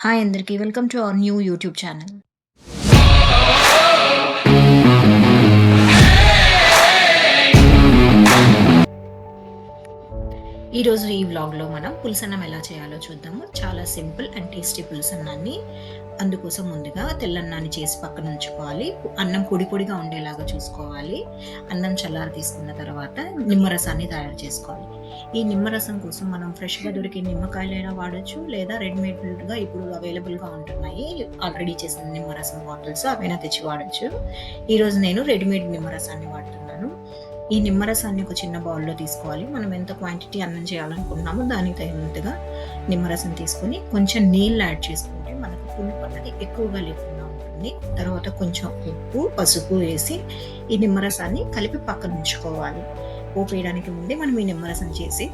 Hi అందరికీ. Welcome to our new YouTube channel. ఈరోజు ఈ వ్లాగ్‌లో మనం పులసన్నం ఎలా చేయాలో చూద్దాము. చాలా సింపుల్ అండ్ టేస్టీ పులసన్నాన్ని అందుకోసం ముందుగా తెల్లన్నాన్ని చేసి పక్కన ఉంచుకోవాలి. అన్నం పొడి పొడిగా ఉండేలాగా చూసుకోవాలి. అన్నం చల్లారి తీసుకున్న తర్వాత నిమ్మరసాన్ని తయారు చేసుకోవాలి. ఈ నిమ్మరసం కోసం మనం ఫ్రెష్‌గా దొరికే నిమ్మకాయలైనా వాడొచ్చు. లేదా రెడీమేడ్‌గా ఇప్పుడు అవైలబుల్‌గా ఉంటున్నాయి. ఆల్రెడీ చేసిన నిమ్మరసం బాటిల్స్ అవైనా తెచ్చి వాడొచ్చు. ఈరోజు నేను రెడీమేడ్ నిమ్మరసాన్ని వాడుతున్నాను. ఈ నిమ్మరసాన్ని ఒక చిన్న బౌల్‌లో తీసుకోవాలి. మనం ఎంత క్వాంటిటీ అన్నం చేయాలనుకున్నామో దానికి తగినట్టుగా నిమ్మరసం తీసుకొని కొంచెం నీళ్ళు యాడ్ చేసుకుంటే మనకు పులుపు అన్నది ఎక్కువగా లేకుండా ఉంటుంది. తర్వాత కొంచెం ఉప్పు, పసుపు వేసి ఈ నిమ్మరసాన్ని కలిపి పక్కన ఉంచుకోవాలి. పోపు వేయడానికి ముందే మనం ఈ నిమ్మరసం చేసి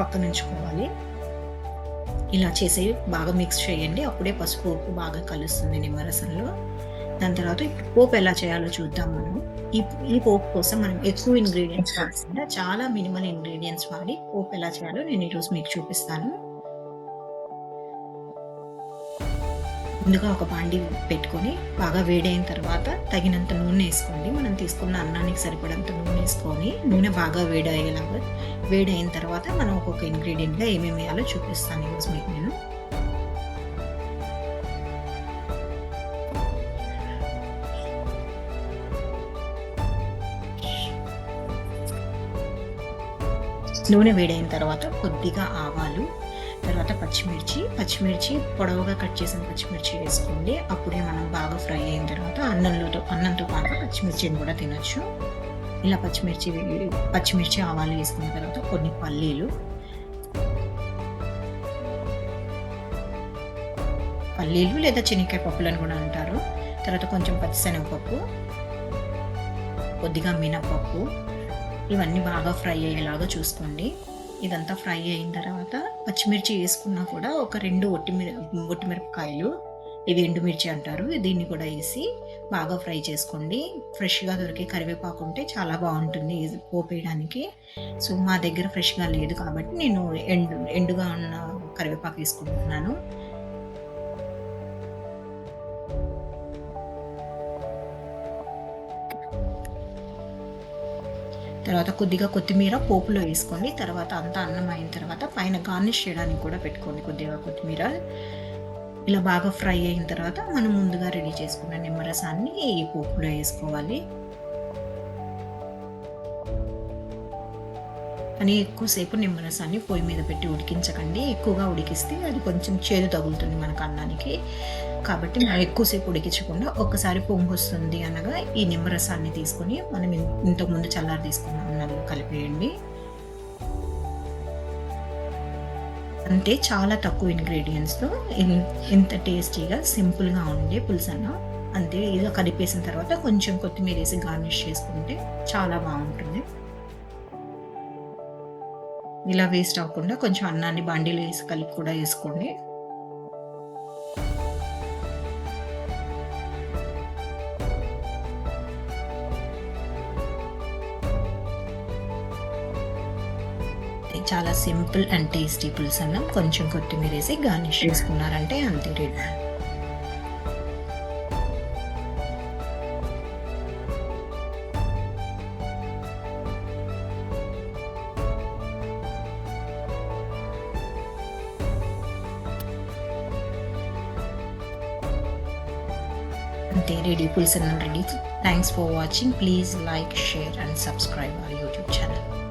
పక్కన ఉంచుకోవాలి. ఇలా చేసి బాగా మిక్స్ చేయండి. అప్పుడే పసుపు, ఉప్పు బాగా కలుస్తుంది నిమ్మరసంలో. దాని తర్వాత ఇప్పుడు పోపు ఎలా చేయాలో చూద్దాం మనం. ఈ ఈ పోపు కోసం మనం ఎక్కువ ఇంగ్రీడియంట్స్ కాకుండా చాలా మినిమల్ ఇంగ్రీడియెంట్స్ వాడి పోపు ఎలా చేయాలో నేను ఈరోజు మీకు చూపిస్తాను. ముందుగా ఒక బాండి పెట్టుకొని బాగా వేడైన తర్వాత తగినంత నూనె వేసుకోండి. మనం తీసుకున్న అన్నానికి సరిపడంత నూనె వేసుకొని నూనె బాగా వేడయ్యేలాగా వేడైన తర్వాత మనం ఒక్కొక్క ఇంగ్రీడియంట్గా ఏమేమి వేయాలో చూపిస్తాను ఈరోజు మీకు నేను. నూనె వేడైన తర్వాత కొద్దిగా ఆవాలు, తర్వాత పచ్చిమిర్చి, పచ్చిమిర్చి పొడవుగా కట్ చేసిన పచ్చిమిర్చి వేసుకోండి. అప్పుడే మనం బాగా ఫ్రై అయిన తర్వాత అన్నంలో అన్నంతో పాటు పచ్చిమిర్చిని కూడా తినొచ్చు. ఇలా పచ్చిమిర్చి పచ్చిమిర్చి, ఆవాలు వేసుకున్న తర్వాత కొన్ని పల్లీలు పల్లీలు లేదా శనక్కాయ అని కూడా అంటారు. తర్వాత కొంచెం పచ్చిశనగపప్పు, కొద్దిగా మినపప్పు ఇవన్నీ బాగా ఫ్రై అయ్యేలాగా చూసుకోండి. ఇదంతా ఫ్రై అయిన తర్వాత పచ్చిమిర్చి వేసుకున్నా కూడా ఒక రెండు ఒట్టిమిర ఒట్టిమిరపకాయలు ఇవి ఎండుమిర్చి అంటారు. దీన్ని కూడా వేసి బాగా ఫ్రై చేసుకోండి. ఫ్రెష్‌గా దొరికే కరివేపాకు ఉంటే చాలా బాగుంటుంది పోపేయడానికి. సో మా దగ్గర ఫ్రెష్‌గా లేదు కాబట్టి నేను ఎండు ఎండుగా ఉన్న కరివేపాకు వేసుకుంటున్నాను. తర్వాత కొద్దిగా కొత్తిమీర పోపులో వేసుకోండి. తర్వాత అంతా అన్నం అయిన తర్వాత పైన గార్నిష్ చేయడానికి కూడా పెట్టుకోండి కొద్దిగా కొత్తిమీర. ఇలా బాగా ఫ్రై అయిన తర్వాత మనం ముందుగా రెడీ చేసుకున్న నిమ్మరసాన్ని ఈ పోపులో వేసుకోవాలి. అని ఎక్కువసేపు నిమ్మరసాన్ని పొయ్యి మీద పెట్టి ఉడికించకండి. ఎక్కువగా ఉడికిస్తే అది కొంచెం చేదు తగులుతుంది మనకు అన్నానికి. కాబట్టి మనం ఎక్కువసేపు ఉడికించకుండా ఒక్కసారి పొంగొస్తుంది అనగా ఈ నిమ్మరసాన్ని తీసుకొని మనం ఇంతకుముందు చల్లారి తీసుకున్న అన్నంలో కలిపేయండి. అంటే చాలా తక్కువ ఇంగ్రీడియంట్స్తో ఎంత ఇంత టేస్టీగా సింపుల్‌గా ఉండే పులుసన్న అంతే ఇలా కలిపేసిన తర్వాత కొంచెం కొత్తిమీర వేసి గార్నిష్ చేసుకుంటే చాలా బాగుంటుంది. ఇలా వేస్ట్ అవ్వకుండా కొంచెం అన్నాన్ని బాండీలో వేసి కలిపి కూడా వేసుకోండి. చాలా సింపుల్ అండ్ టేస్టీ పులుసన్నం. కొంచెం కొత్తిమీర వేసి గార్నిష్ చేసుకున్నారంటే అంతే రెడీ. అంతే ready పులుసన్నం ready. Thanks for watching. Please like, share and subscribe our YouTube channel.